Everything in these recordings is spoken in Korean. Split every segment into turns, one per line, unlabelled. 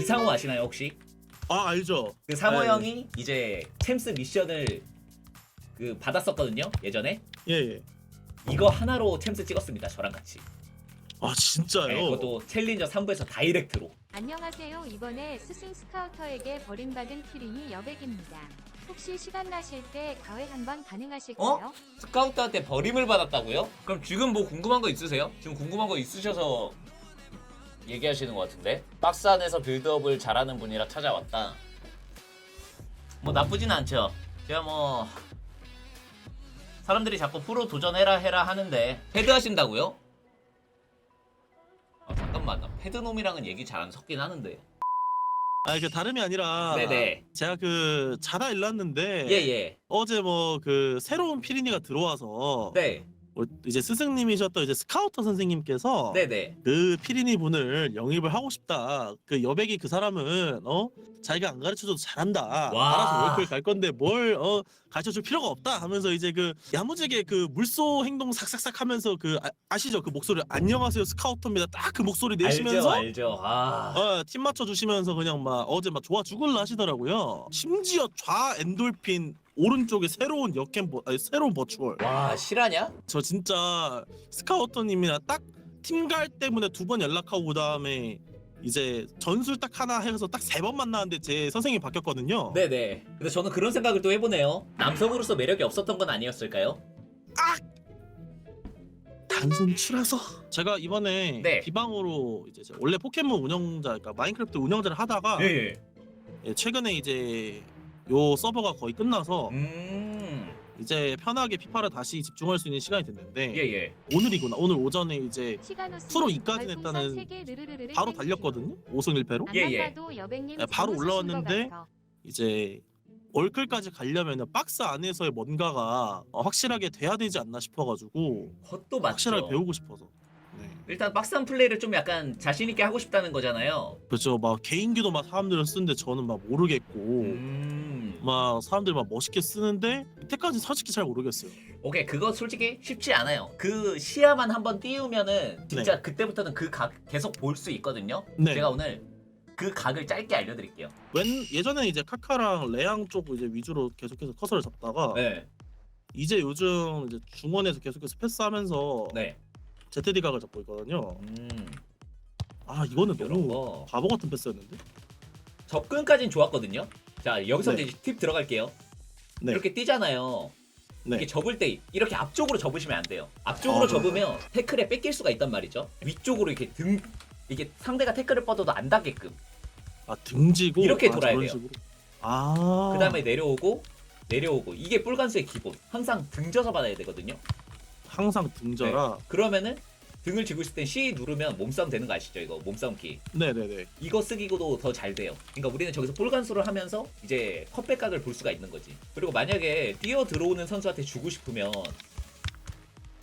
이상호 아시나요 혹시?
아 알죠.
그 상호
네.
형이 이제 챔스 미션을 그 받았었거든요 예전에
예 예.
이거 하나로 챔스 찍었습니다 저랑 같이
아 진짜요?
네, 그것도 챌린저 3부에서 다이렉트로
안녕하세요. 이번에 스승 스카우터에게 버림받은 키링이 여백입니다. 혹시 시간 나실 때 과외 한번 가능하실까요?
어? 스카우트한테 버림을 받았다고요? 그럼 지금 뭐 궁금한 거 있으세요? 지금 궁금한 거 있으셔서 얘기하시는 것 같은데? 박스 안에서 빌드업을 잘하는 분이라 찾아왔다. 뭐 나쁘진 않죠. 제가 뭐 사람들이 자꾸 프로 도전해라 해라 하는데 패드 하신다고요? 아 잠깐만. 나 패드 놈이랑은 얘기 잘 안 섞긴 하는데.
아 이게 다름이 아니라
네네.
제가 그 자다 일났는데
예예.
어제 뭐 그 새로운 피리니가 들어와서
네
뭐 이제 스승님이셨던 이제 스카우터 선생님께서
네네
그 피리니 분을 영입을 하고 싶다. 그 여백이 그 사람은 어 자기가 안 가르쳐줘도 잘한다.
와.
알아서 월클 갈 건데 뭘 어 가르쳐줄 필요가 없다 하면서 이제 그 야무지게 그 물소 행동 삭삭삭 하면서 그 아, 시죠그 목소리 안녕하세요 스카우터입니다. 딱 그 목소리 내시면서
알죠 알죠 아
어, 팀 맞춰 주시면서 그냥 막 어제 막 좋아 죽을라 하시더라고요. 심지어 좌 엔돌핀 오른쪽에 새로운 역캠 버, 아니, 새로운 버추얼.
와 실화냐?
저 진짜 스카우터님이랑 딱 팀 갈 때문에 두 번 연락하고 그다음에 이제 전술 딱 하나 해서 딱 세 번 만나는데 제 선생님이 바뀌었거든요.
네네. 근데 저는 그런 생각을 또 해보네요. 남성으로서 매력이 없었던 건 아니었을까요?
단순 추라서 제가 이번에
네.
비방으로 이제 제가 원래 포켓몬 운영자 그러니까 마인크래프트 운영자를 하다가
예.
예, 최근에 이제 요 서버가 거의 끝나서
음.
이제 편하게 피파를 다시 집중할 수 있는 시간이 됐는데
예 예.
오늘이구나 오늘 오전에 이제 프로 이까지 냈다는 바로 달렸거든요 5승 1패로
예, 예.
네, 바로 올라왔는데. 이제 월클까지 가려면 박스 안에서의 뭔가가 어, 확실하게 돼야 되지 않나 싶어가지고
그것도 맞죠.
확실하게 배우고 싶어서 네.
일단 박스한 플레이를 좀 약간 자신 있게 하고 싶다는 거잖아요.
그렇죠 막 개인기도 막 사람들은 쓰는데 저는 막 모르겠고
음.
막 사람들이 막 멋있게 쓰는데 이때까지 솔직히 잘 모르겠어요
오케이 그거 솔직히 쉽지 않아요. 그 시야만 한번 띄우면은 진짜 그때부터는 그 각 계속 볼 수 있거든요.
네.
제가 오늘 그 각을 짧게 알려드릴게요.
웬 예전에 이제 카카랑 레앙 쪽 이제 위주로 계속해서 커서를 잡다가
네.
이제 요즘 이제 중원에서 계속해서 패스하면서
네.
ZD 각을 잡고 있거든요
음.
아 이거는
이런
너무
거.
바보 같은 패스였는데
접근까진 좋았거든요. 자 여기서
네.
이제 팁 들어갈게요.
네.
이렇게 뛰잖아요.
네.
이게 접을 때 이렇게 앞쪽으로 접으시면 안 돼요. 앞쪽으로
아,
접으면 태클에 뺏길 수가 있단 말이죠. 위쪽으로 이렇게 등 이게 상대가 태클을 뻗어도 안 닿게끔.
아 등지고
이렇게
아,
돌아야
저런
돼요.
식으로. 아
그 다음에 내려오고 내려오고 이게 뿔간수의 기본. 항상 등져서 받아야 되거든요.
항상 등져라
그러면은 등을 쥐고 있을 땐 C 누르면 몸싸움 되는 거 아시죠? 이거 몸싸움 키.
네. 네네
이거 쓰기고도 더 잘 돼요. 그러니까 우리는 저기서 뿔간수를 하면서 이제 컵백각을 볼 수가 있는 거지. 그리고 만약에 뛰어 들어오는 선수한테 주고 싶으면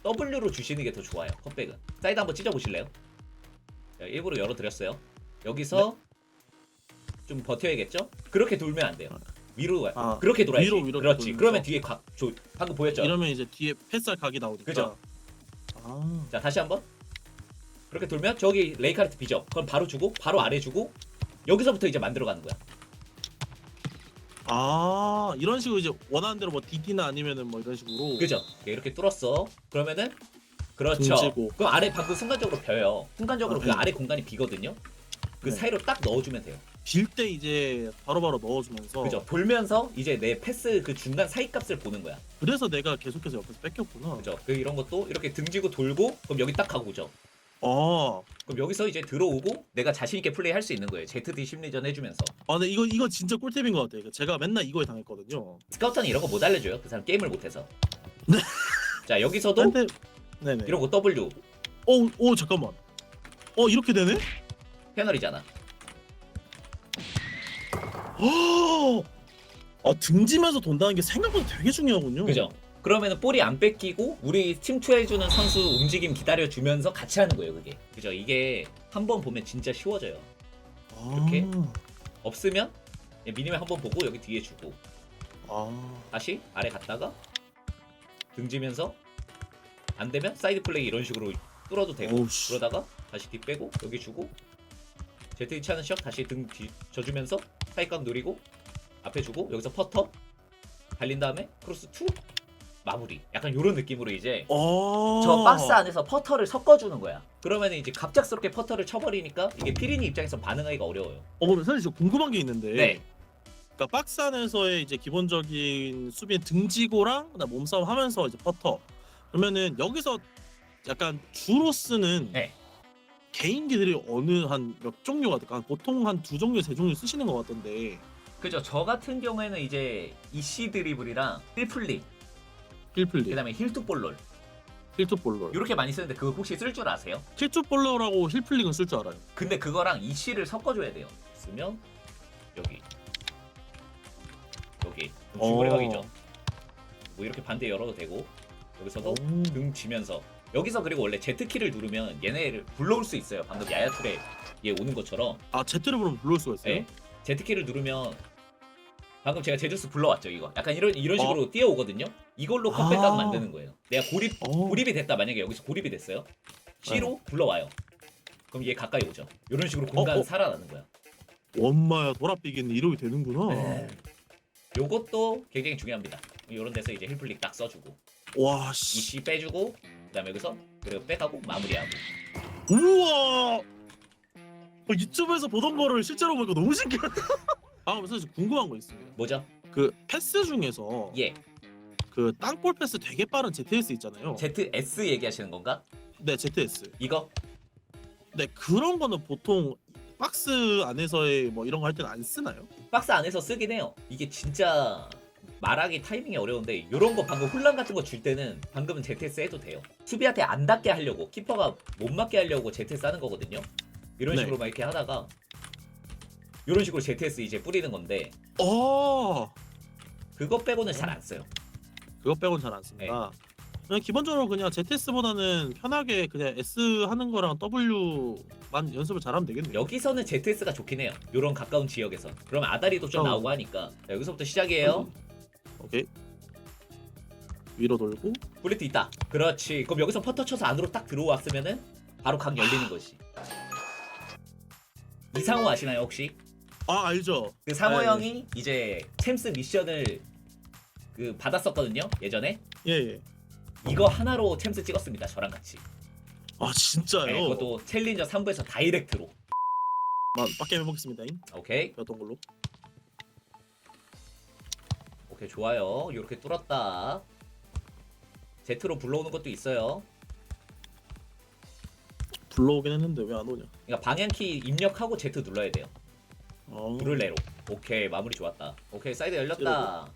W로 주시는 게 더 좋아요. 컵백은. 사이드 한번 찢어 보실래요? 자, 일부러 열어드렸어요. 여기서 좀 버텨야겠죠? 그렇게 돌면 안 돼요. 위로.
아,
그렇게 돌아야지.
위로, 위로
그렇지.
돌면서.
그러면 뒤에 각, 조, 방금 보였죠?
이러면 이제 뒤에 패스할 각이 나오니까
그죠.
아.
자 다시 한번. 그렇게 돌면 저기 레이카르트 비죠. 그럼 바로 주고 바로 아래 주고 여기서부터 이제 만들어가는 거야.
아 이런 식으로 이제 원하는 대로 뭐 DD나 아니면은 뭐 이런 식으로.
그죠? 이렇게 뚫었어. 그러면은 그렇죠.
등지고.
그럼 아래 방금 순간적으로 벼요. 순간적으로
아,
그
네.
아래 공간이 비거든요. 그
네.
사이로 딱 넣어주면 돼요
빌 때 이제 바로바로 넣어주면서
그죠. 돌면서 이제 내 패스 그 중간 사이 값을 보는 거야.
그래서 내가 계속해서 옆에서 뺏겼구나.
그죠. 그 이런 것도 이렇게 등지고 돌고 그럼 여기 딱 가고 오죠.
아,
그럼 여기서 이제 들어오고 내가 자신 있게 플레이 할 수 있는 거예요. ZD 심리전 해주면서.
아 근데 이거 이거 진짜 꿀팁인 것 같아요. 제가 맨날 이거에 당했거든요.
스카우터는 이런 거 못 알려줘요. 그 사람 게임을 못해서.
네.
자 여기서도
근데 네네.
이런 거 W.
어, 어 잠깐만. 어 이렇게 되네?
패널이잖아.
어, 아 등지면서 돈다는 게 생각보다 되게 중요하군요
그죠? 그러면은 볼이 안 뺏기고 우리 침투해주는 선수 움직임 기다려주면서 같이 하는 거예요, 그게. 그죠? 이게 한 번 보면 진짜 쉬워져요.
아,
이렇게? 없으면 미니맵 한 번 보고 여기 뒤에 주고
아,
다시 아래 갔다가 등지면서 안 되면 사이드 플레이 이런 식으로 뚫어도 되고
어우, 씨.
그러다가 다시 뒤 빼고 여기 주고 ZD 차는 셔 다시 등 뒤, 져주면서 사이각 누리고 앞에 주고 여기서 퍼터 달린 다음에 크로스 2 마무리 약간 이런 느낌으로 이제
어.
저 박스 안에서 퍼터를 섞어주는 거야 그러면 이제 갑작스럽게 퍼터를 쳐버리니까 이게 피리니 입장에서 반응하기가 어려워요
어, 근데 사실 저 궁금한 게 있는데.
네
그러니까 박스 안에서의 이제 기본적인 수비의 등지고랑 그다음 몸싸움 하면서 이제 퍼터. 그러면은 여기서 약간 주로 쓰는
네.
개인기들이 어느 한 몇 종류가 될까? 한 보통 한 두 종류, 세 종류 쓰시는 것 같던데.
그죠 저 같은 경우에는 이제 이시 드리블이랑 힐플릭
힐플리,
그다음에 힐투볼롤
힐투볼러.
이렇게 많이 쓰는데 그거 혹시 쓸 줄 아세요?
힐투볼러라고 힐플릭은 쓸 줄 알아요.
근데 그거랑 이시를 섞어줘야 돼요. 쓰면 여기 여기
어.
주거리 각이죠. 뭐 이렇게 반대 열어도 되고 여기서도
오.
등 쥐면서 여기서 그리고 원래 Z 키를 누르면 얘네를 불러올 수 있어요. 방금 야야툴에 얘 오는 것처럼
아 Z를 부르면 불러올 수가 있어요?
예. Z 키를 누르면 방금 제가 제주스 불러왔죠 이거. 약간 이런 이런
어.
식으로 뛰어오거든요. 이걸로 컴백각
아.
만드는 거예요. 내가 고립
어.
고립이 됐다 만약에 여기서 고립이 됐어요. C로 불러와요. 그럼 얘 가까이 오죠. 이런 식으로 공간
어.
살아나는 거야.
엄마야 도라삐기는 이러게 되는구나.
네. 요것도 굉장히 중요합니다. 이런 데서 이제 힐플릭 딱 써주고
와 씨.
이씨 빼주고 그다음에 여기서 그리고 백하고 마무리하고
우와. 어, 유튜브에서 보던 거를 실제로 보니까 너무 신기하다. 아, 그럼 사실 궁금한 거 있습니다.
뭐죠?
그 패스 중에서
예
그 땅볼 패스 되게 빠른 ZS 있잖아요.
ZS 얘기하시는 건가?
네, ZS.
이거
네, 그런 거는 보통 박스 안에서의 뭐 이런 거 할 때는 안 쓰나요?
박스 안에서 쓰긴 해요. 이게 진짜 말하기 타이밍이 어려운데 이런 거 방금 혼란 같은 거 줄 때는 방금은 ZS 해도 돼요. 수비한테 안 닿게 하려고 키퍼가 못 맞게 하려고 ZS 하는 거거든요. 이런
네.
식으로 막 이렇게 하다가 이런 식으로 ZS 이제 뿌리는 건데
어.
그거 빼고는 잘 안 써요.
그거 빼곤 잘안 씁니다. 그냥 기본적으로 그냥 ZS보다는 편하게 그냥 S 하는 거랑 W만 연습을 잘하면 되겠네요.
여기서는 ZS가 좋긴 해요. 요런 가까운 지역에서. 그러면 아다리도 좀
어.
나오고 하니까. 자, 여기서부터 시작이에요.
오케이. 위로 돌고
블리트 있다. 그렇지. 그럼 여기서 퍼터 쳐서 안으로 딱 들어왔으면은 바로 각 열리는 것이. 이상호 아시나요 혹시?
아 알죠.
그 상호
네.
형이 이제 챔스 미션을 그 받았었거든요 예전에.
예 예.
이거 하나로 챔스 찍었습니다. 저랑 같이.
아 진짜요?
네, 그것도 챌린저 3부에서 다이렉트로.
만 빡게 해보겠습니다. 인
오케이.
어떤 걸로?
오케이 좋아요. 이렇게 뚫었다. 제트로 불러오는 것도 있어요.
불러오긴 했는데 왜 안 오냐?
그러니까 방향키 입력하고 Z 눌러야 돼요.
어.
누를래로. 오케이 마무리 좋았다. 오케이 사이드 열렸다.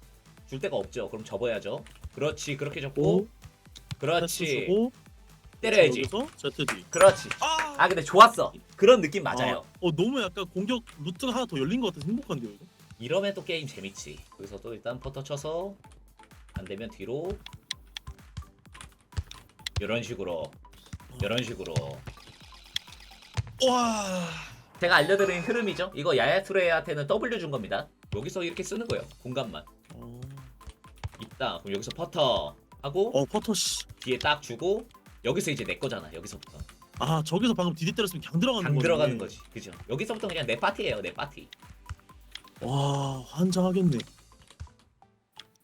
줄 데가 없죠. 그럼 접어야죠. 그렇지 그렇게 접고.
오.
그렇지.
주고
때려야지.
ZD.
그렇지.
아.
아 근데 좋았어. 그런 느낌 맞아요.
어 너무 약간 공격 루트가 하나 더 열린 것 같아서 행복한데요 이거?
이러면 또 게임 재밌지. 여기서 또 일단 퍼터 쳐서 안 되면 뒤로. 이런 식으로. 이런 식으로.
와.
제가 알려드린 흐름이죠. 이거 야야투레한테는 W 준 겁니다. 여기서 이렇게 쓰는 거예요. 공간만.
어,
있다. 그럼 여기서 퍼터 하고
어 퍼터 씨.
뒤에 딱 주고 여기서 이제 내 거잖아. 여기서부터
아 저기서 방금 디디 때렸으면 그냥 들어가는
강
거네.
들어가는 거지. 그죠? 여기서부터 그냥 내 파티예요. 내 파티.
와 환장하겠네.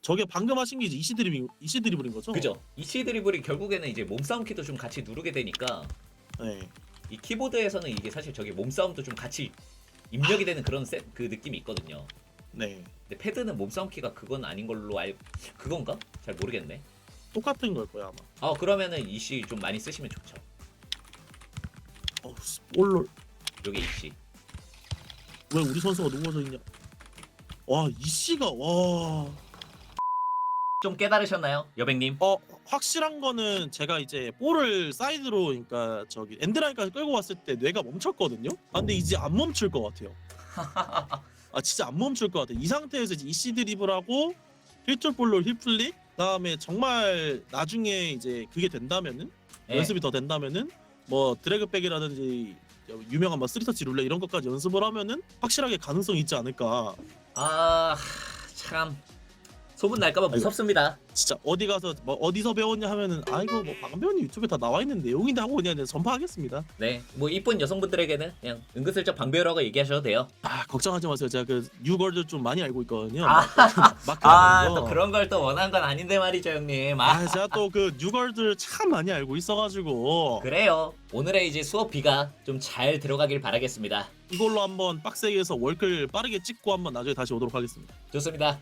저게 방금 하신 게 이제 이시 드리블 이시 드리블인 거죠?
그죠? 이치 드리블이 결국에는 이제 몸싸움 키도 좀 같이 누르게 되니까
네.
이 키보드에서는 이게 사실 저기 몸싸움도 좀 같이 입력이 되는 그런 세, 그 느낌이 있거든요.
네.
근데 패드는 몸싸움 키가 그건 아닌 걸로 알 그건가? 잘 모르겠네.
똑같은 걸 거야 아마.
아 그러면은 이씨 좀 많이 쓰시면 좋죠.
어 볼롤
요게 이씨.
왜 우리 선수가 누워져 있냐? 와 이씨가 와.
좀 깨달으셨나요, 여백님?
어 확실한 거는 제가 이제 볼을 사이드로 그러니까 저기 엔드라인까지 끌고 왔을 때 뇌가 멈췄거든요. 아, 근데 이제 안 멈출 것 같아요. 아 진짜 안 멈출 것 같아. 이 상태에서 이제 이시 드리블하고 힐툴 볼로 힐플릭 그다음에 정말 나중에 이제 그게 된다면은
네.
연습이 더 된다면은 뭐 드래그백이라든지 유명한 뭐 쓰리터치 룰레 이런 것까지 연습을 하면은 확실하게 가능성이 있지 않을까.
아, 참. 소문 날까봐 무섭습니다.
진짜 어디 가서 뭐 어디서 배웠냐 하면은 아이고 뭐 방배우님 유튜브에 다 나와 있는 내용인데 하고 그냥 선파하겠습니다.
네, 뭐 이쁜 여성분들에게는 그냥 은근슬쩍 방배우라고 얘기하셔도 돼요.
아 걱정하지 마세요. 제가 그 뉴걸들 좀 많이 알고 있거든요.
아,
마크
아. 또 그런 걸 또 원한 건 아닌데 말이죠, 형님. 아,
아 제가 또 그 뉴걸들 참 많이 알고 있어가지고
그래요. 오늘의 이제 수업 비가 좀 잘 들어가길 바라겠습니다.
이걸로 한번 빡세게 해서 월클 빠르게 찍고 한번 나중에 다시 오도록 하겠습니다.
좋습니다.